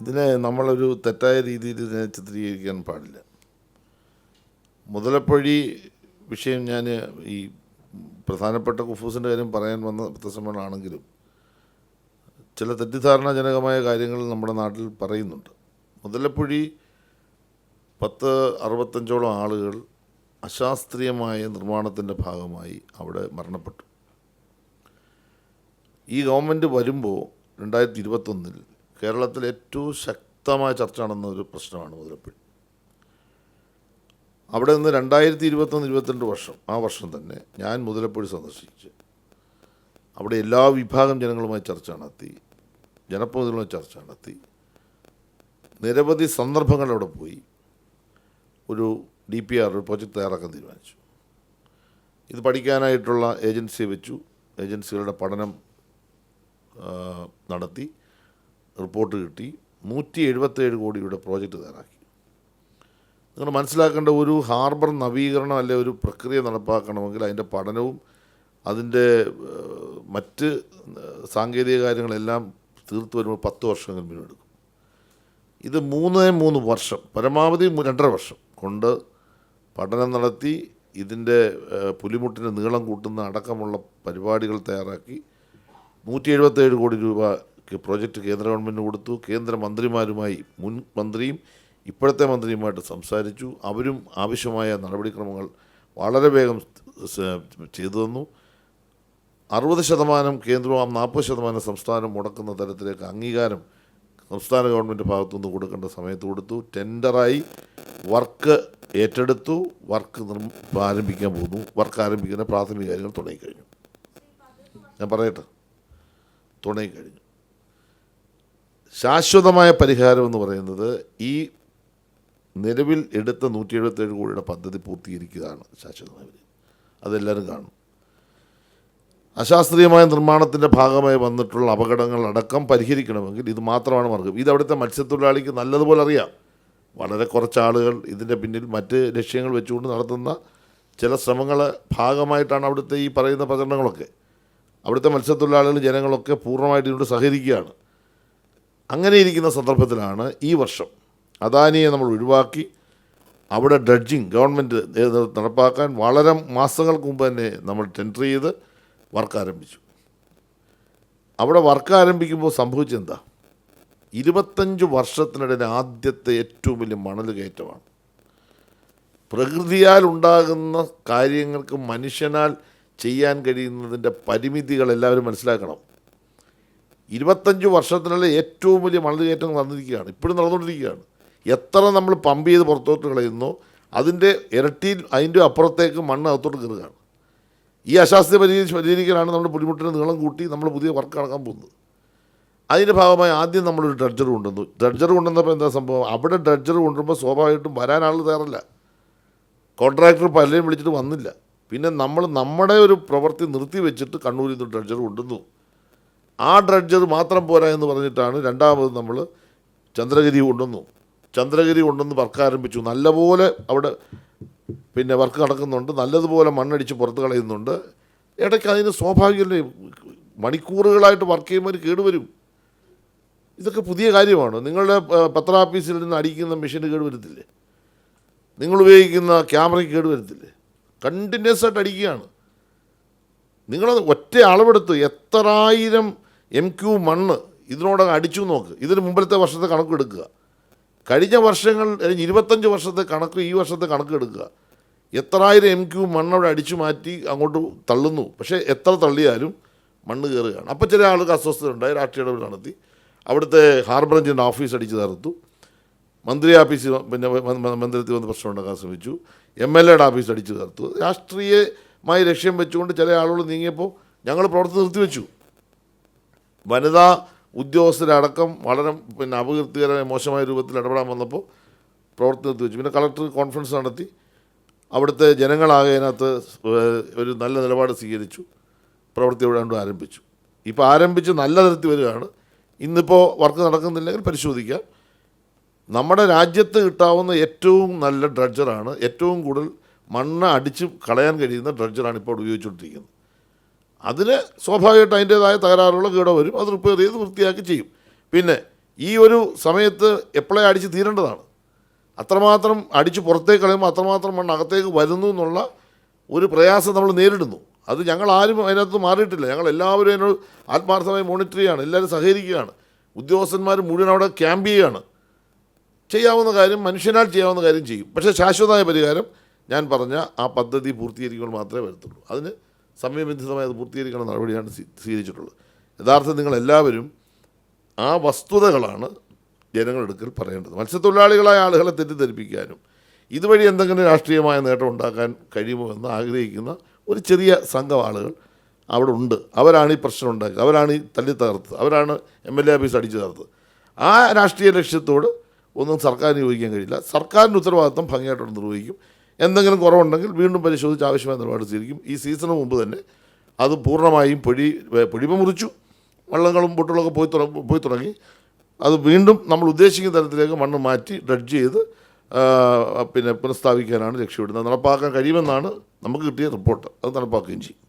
ഇതിനെ നമ്മളൊരു തെറ്റായ രീതിയിൽ ഇതിനെ ചിത്രീകരിക്കാൻ പാടില്ല. മുതലപ്പൊഴി വിഷയം ഞാൻ ഈ പ്രധാനപ്പെട്ട കുഫൂസിന്റെ കാര്യം പറയാൻ വന്ന പത്രസമ്മേളനമാണെങ്കിലും ചില തെറ്റിദ്ധാരണാജനകമായ കാര്യങ്ങൾ നമ്മുടെ നാട്ടിൽ പറയുന്നുണ്ട്. മുതലപ്പൊഴി പത്ത് അറുപത്തഞ്ചോളം ആളുകൾ അശാസ്ത്രീയമായ നിർമ്മാണത്തിന്റെ ഭാഗമായി അവിടെ മരണപ്പെട്ടു. ഈ ഗവൺമെന്റ് വരുമ്പോൾ രണ്ടായിരത്തി ഇരുപത്തൊന്നിൽ കേരളത്തിൽ ഏറ്റവും ശക്തമായ ചർച്ച നടന്ന ഒരു പ്രശ്നമാണ് മുതലപ്പള്ളി അവിടെ നിന്ന് രണ്ടായിരത്തി ഇരുപത്തൊന്ന് ഇരുപത്തിരണ്ട് വർഷം ആ വർഷം തന്നെ ഞാൻ മുതലപ്പള്ളി സന്ദർശിച്ച് അവിടെ എല്ലാ വിഭാഗം ജനങ്ങളുമായി ചർച്ച നടത്തി ജനപ്രതിനിധികളുമായി ചർച്ച നടത്തി. നിരവധി സന്ദർഭങ്ങൾ അവിടെ പോയി. ഒരു ഡി പി ആർ ഒരു പ്രോജക്റ്റ് തയ്യാറാക്കാൻ തീരുമാനിച്ചു. ഇത് പഠിക്കാനായിട്ടുള്ള ഏജൻസിയെ വെച്ചു. ഏജൻസികളുടെ പഠനം നടത്തി. റിപ്പോർട്ട് കിട്ടി. നൂറ്റി എഴുപത്തേഴ് കോടിയുടെ പ്രോജക്റ്റ് തയ്യാറാക്കി. നിങ്ങൾ മനസ്സിലാക്കേണ്ട ഒരു ഹാർബർ നവീകരണം അല്ലെ ഒരു പ്രക്രിയ നടപ്പാക്കണമെങ്കിൽ അതിന്റെ പഠനവും അതിന്റെ മറ്റ് സാങ്കേതിക കാര്യങ്ങളെല്ലാം തീർത്തു വരുമ്പോൾ പത്ത് വർഷമെങ്കിലും എടുക്കും. ഇത് മൂന്ന് മൂന്ന് വർഷം പരമാവധി രണ്ടര വർഷം കൊണ്ട് പഠനം നടത്തി ഇതിന്റെ പുലിമുട്ടിന്റെ നീളം കൂട്ടുന്ന അടക്കമുള്ള പരിപാടികൾ തയ്യാറാക്കി നൂറ്റി എഴുപത്തേഴ് കോടി രൂപയ്ക്ക് പ്രോജക്റ്റ് കേന്ദ്ര ഗവൺമെന്റ് കൊടുത്തു. കേന്ദ്ര മന്ത്രിമാരുമായി മുൻ മന്ത്രിയും ഇപ്പോഴത്തെ മന്ത്രിയുമായിട്ട് സംസാരിച്ചു. അവരും ആവശ്യമായ നടപടിക്രമങ്ങൾ വളരെ വേഗം ചെയ്തു തന്നു. അറുപത് ശതമാനം കേന്ദ്രവും നാൽപ്പത് ശതമാനം സംസ്ഥാനം മുടക്കുന്ന തരത്തിലേക്ക് അംഗീകാരം സംസ്ഥാന ഗവൺമെന്റ് ഭാഗത്തുനിന്ന് കൊടുക്കേണ്ട സമയത്ത് കൊടുത്തു. ടെൻഡറായി വർക്ക് ഏറ്റെടുത്തു. വർക്ക് ആരംഭിക്കാൻ പോകുന്നു വർക്ക് ആരംഭിക്കുന്ന പ്രാഥമിക കാര്യങ്ങൾ തുടങ്ങിക്കഴിഞ്ഞു. ഞാൻ പറയട്ടെ? തുടങ്ങിക്കഴിഞ്ഞു. ശാശ്വതമായ പരിഹാരം എന്ന് പറയുന്നത് ഈ നിലവിൽ എടുത്ത നൂറ്റി എഴുപത്തേഴ് കോടിയുടെ പദ്ധതി പൂർത്തീകരിക്കുകയാണ് ശാശ്വതമായ അതെല്ലാവരും കാണും. അശാസ്ത്രീയമായ നിർമ്മാണത്തിന്റെ ഭാഗമായി വന്നിട്ടുള്ള അപകടങ്ങളടക്കം പരിഹരിക്കണമെങ്കിൽ ഇത് മാത്രമാണ് മാർഗം. ഇത് അവിടുത്തെ മത്സ്യത്തൊഴിലാളിക്ക് നല്ലതുപോലെ അറിയാം. വളരെ കുറച്ച് ആളുകൾ ഇതിന്റെ പിന്നിൽ മറ്റ് ലക്ഷ്യങ്ങൾ വെച്ചുകൊണ്ട് നടത്തുന്ന ചില ശ്രമങ്ങളെ ഭാഗമായിട്ടാണ് അവിടുത്തെ ഈ പറയുന്ന പ്രചരണങ്ങളൊക്കെ. അവിടുത്തെ മത്സ്യത്തൊഴിലാളികൾ ജനങ്ങളൊക്കെ പൂർണമായിട്ട് ഇതിനോട് സഹകരിക്കുകയാണ്. അങ്ങനെ ഇരിക്കുന്ന സന്ദർഭത്തിലാണ് ഈ വർഷം അദാനിയെ നമ്മൾ ഒഴിവാക്കി അവിടെ ഡ്രഡ്ജിങ് ഗവൺമെന്റ് നടപ്പാക്കാൻ വളരെ മാസങ്ങൾക്ക് മുമ്പ് തന്നെ നമ്മൾ ടെൻഡർ ചെയ്ത് വർക്ക് ആരംഭിച്ചു. അവിടെ വർക്ക് ആരംഭിക്കുമ്പോൾ സംഭവിച്ചെന്താ? ഇരുപത്തഞ്ച് വർഷത്തിനിടയിൽ ആദ്യത്തെ ഏറ്റവും വലിയ മണൽ കയറ്റമാണ് പ്രകൃതിയാൽ ഉണ്ടാകുന്ന കാര്യങ്ങൾക്ക് മനുഷ്യനാൽ ചെയ്യാൻ കഴിയുന്നതിന്റെ പരിമിതികൾ എല്ലാവരും മനസ്സിലാക്കണം. ഇരുപത്തഞ്ച് വർഷത്തിനുള്ള ഏറ്റവും വലിയ മണൽ നടന്നിരിക്കുകയാണ്. ഇപ്പോഴും നടന്നുകൊണ്ടിരിക്കുകയാണ്. എത്ര നമ്മൾ പമ്പ് ചെയ്ത് പുറത്തോട്ട് കളയുന്നോ അതിന്റെ ഇരട്ടി അതിന്റെ അപ്പുറത്തേക്ക് മണ്ണ് അകത്തോട്ട് കയറുകയാണ്. ഈ അശാസ്ത്രീയ പരിഹരിച്ച് പരിഹരിക്കാനാണ് നമ്മുടെ ബുദ്ധിമുട്ടിന്റെ നീളം കൂട്ടി നമ്മൾ പുതിയ വർക്ക് നടക്കാൻ പോകുന്നത്. അതിന്റെ ഭാഗമായി ആദ്യം നമ്മളൊരു ഡ്രഡ്ജർ കൊണ്ടുവന്നു. ഡ്രഡ്ജർ കൊണ്ടുവന്നപ്പോൾ എന്താ സംഭവം? അവിടെ ഡ്രഡ്ജർ കൊണ്ടുവരുമ്പോൾ സ്വാഭാവികമായിട്ടും വരാൻ ആൾ തയ്യാറല്ല. കോൺട്രാക്ടർ പലരെയും വിളിച്ചിട്ട് വന്നില്ല. പിന്നെ നമ്മൾ നമ്മുടെ ഒരു പ്രവൃത്തി നിർത്തി വെച്ചിട്ട് കണ്ണൂരിൽ നിന്ന് ഡ്രഡ്ജർ കൊണ്ടുവന്നു. ആ ഡ്രഡ്ജർ മാത്രം പോരാ എന്ന് പറഞ്ഞിട്ടാണ് രണ്ടാമത് നമ്മൾ ചന്ദ്രഗിരി കൊണ്ടുവന്നു. ചന്ദ്രഗിരി കൊണ്ടുവന്ന് വർക്ക് ആരംഭിച്ചു. നല്ലപോലെ അവിടെ പിന്നെ വർക്ക് നടക്കുന്നുണ്ട്. നല്ലതുപോലെ മണ്ണടിച്ച് പുറത്ത് കളയുന്നുണ്ട്. ഇടയ്ക്ക് അതിന് സ്വാഭാവികമല്ലേ മണിക്കൂറുകളായിട്ട് വർക്ക് ചെയ്യുമ്പോൾ കേടുവരും ഇതൊക്കെ പുതിയ കാര്യമാണ്. നിങ്ങളുടെ പത്ര ഓഫീസിൽ നിന്ന് അടിക്കുന്ന മെഷീന് കേടുവരത്തില്ലേ നിങ്ങൾ ഉപയോഗിക്കുന്ന ക്യാമറയ്ക്ക് കേടുവരത്തില്ലേ കണ്ടിന്യൂസ് ആയിട്ട് അടിക്കുകയാണ്. നിങ്ങൾ ഒറ്റ അളവെടുത്ത് എത്രായിരം എം ക്യു മണ്ണ് ഇതിനോടകം അടിച്ചു നോക്ക്. ഇതിന് മുമ്പിലത്തെ വർഷത്തെ കണക്ക് എടുക്കുക. കഴിഞ്ഞ വർഷങ്ങൾ അല്ലെങ്കിൽ ഇരുപത്തഞ്ച് വർഷത്തെ കണക്ക് ഈ വർഷത്തെ കണക്ക് എടുക്കുക. എത്രായിരം എം ക്യു മണ്ണ് അവിടെ അടിച്ചു മാറ്റി അങ്ങോട്ട് തള്ളുന്നു. പക്ഷേ എത്ര തള്ളിയാലും മണ്ണ് കയറുകയാണ്. അപ്പോൾ ചില ആൾക്ക് അസ്വസ്ഥത ഉണ്ടായി രാഷ്ട്രീയ ഇടപെടൽ നടത്തി. അവിടുത്തെ ഹാർബർ എഞ്ചിന്റെ ഓഫീസ് അടിച്ച് തകർത്തു. മന്ത്രി ഓഫീസ് പിന്നെ മന്ദിരത്തിൽ വന്ന് പ്രശ്നം ഉണ്ടാക്കാൻ ശ്രമിച്ചു. എം എൽ എയുടെ ഓഫീസ് അടിച്ച് തകർത്തു. രാഷ്ട്രീയമായി ലക്ഷ്യം വെച്ചുകൊണ്ട് ചില ആളുകൾ നീങ്ങിയപ്പോൾ ഞങ്ങൾ പ്രവർത്തനം നിർത്തിവെച്ചു. വനിതാ ഉദ്യോഗസ്ഥരടക്കം വളരെ പിന്നെ അപകീർത്തികരമായ മോശമായ രൂപത്തിൽ ഇടപെടാൻ വന്നപ്പോൾ പ്രവർത്തനം നിർത്തിവെച്ചു പിന്നെ കളക്ടർ കോൺഫറൻസ് നടത്തി. അവിടുത്തെ ജനങ്ങളാകെ അതിനകത്ത് ഒരു നല്ല നിലപാട് സ്വീകരിച്ചു. പ്രവൃത്തി ഇവിടെ ആരംഭിച്ചു. ഇപ്പോൾ ആരംഭിച്ച് നല്ല തരത്തിൽ വരികയാണ്. ഇന്നിപ്പോൾ വർക്ക് നടക്കുന്നില്ലെങ്കിൽ പരിശോധിക്കാം. നമ്മുടെ രാജ്യത്ത് കിട്ടാവുന്ന ഏറ്റവും നല്ല ഡ്രഡ്ജറാണ് ഏറ്റവും കൂടുതൽ മണ്ണ് അടിച്ച് കളയാൻ കഴിയുന്ന ഡ്രഡ്ജറാണ് ഇപ്പോൾ ഉപയോഗിച്ചുകൊണ്ടിരിക്കുന്നത്. അതിന് സ്വാഭാവികമായിട്ട് അതിന്റേതായ തകരാറുള്ള കീട വരും. അത് റിപ്പയർ ചെയ്ത് വൃത്തിയാക്കി ചെയ്യും. പിന്നെ ഈ ഒരു സമയത്ത് എപ്പോഴേ അടിച്ച് തീരേണ്ടതാണ്? അത്രമാത്രം അടിച്ച് പുറത്തേക്ക് കളയുമ്പോൾ അത്രമാത്രം മണ്ണ് അകത്തേക്ക് വരുന്നു എന്നുള്ള ഒരു പ്രയാസം നമ്മൾ നേരിടുന്നു. അത് ഞങ്ങൾ ആരും അതിനകത്ത് മാറിയിട്ടില്ല. ഞങ്ങൾ എല്ലാവരും അതിനോട് ആത്മാർത്ഥമായി മോണിറ്റർ ചെയ്യുകയാണ്. എല്ലാവരും സഹകരിക്കുകയാണ്. ഉദ്യോഗസ്ഥന്മാർ മുഴുവൻ അവിടെ ക്യാമ്പ് ചെയ്യുകയാണ്. ചെയ്യാവുന്ന കാര്യം മനുഷ്യനാൽ ചെയ്യാവുന്ന കാര്യം ചെയ്യും. പക്ഷേ ശാശ്വതമായ പരിഹാരം ഞാൻ പറഞ്ഞ ആ പദ്ധതി പൂർത്തീകരിക്കുമ്പോൾ മാത്രമേ വരത്തുള്ളൂ. അതിന് സമയബന്ധിതമായി അത് പൂർത്തീകരിക്കുന്ന നടപടിയാണ് സ്വീ- സ്വീകരിച്ചിട്ടുള്ളത്. യഥാർത്ഥം നിങ്ങളെല്ലാവരും ആ വസ്തുതകളാണ് ജനങ്ങളെടുക്കൽ പറയേണ്ടത്. മത്സ്യത്തൊഴിലാളികളായ ആളുകളെ തെറ്റിദ്ധരിപ്പിക്കാനും ഇതുവഴി എന്തെങ്കിലും രാഷ്ട്രീയമായ നേട്ടം ഉണ്ടാക്കാൻ കഴിയുമോ എന്ന് ആഗ്രഹിക്കുന്ന ഒരു ചെറിയ സംഘം ആളുകൾ അവിടെ ഉണ്ട്. അവരാണ് ഈ പ്രശ്നം ഉണ്ടാക്കിയത് അവരാണ് ഈ തല്ലി തകർത്തത്. അവരാണ് എം എൽ എ ഓഫീസ് അടിച്ചു തകർത്തത്. ആ രാഷ്ട്രീയ ലക്ഷ്യത്തോട് ഒന്നും സർക്കാരിന് യോജിക്കാൻ കഴിയില്ല. സർക്കാരിന്റെ ഉത്തരവാദിത്വം ഭംഗിയായിട്ട് നിർവഹിക്കും. എന്തെങ്കിലും കുറവുണ്ടെങ്കിൽ വീണ്ടും പരിശോധിച്ച് ആവശ്യമായ നിലപാട് സ്വീകരിക്കും. ഈ സീസണ് മുമ്പ് തന്നെ അത് പൂർണമായും പൊഴി പൊഴിമ മുറിച്ചു. വള്ളങ്ങളും പൊട്ടുകളൊക്കെ പോയി തുടങ്ങി പോയി തുടങ്ങി. അത് വീണ്ടും നമ്മൾ ഉദ്ദേശിക്കുന്ന തരത്തിലേക്ക് മണ്ണ് മാറ്റി ഡ്രഡ്ജ് ചെയ്ത് പിന്നെ പുനഃസ്ഥാപിക്കാനാണ് ലക്ഷ്യമിടുന്നത്. നടപ്പാക്കാൻ കഴിയുമെന്നാണ് നമുക്ക് കിട്ടിയ റിപ്പോർട്ട്. അത് നടപ്പാക്കുകയും ചെയ്യും.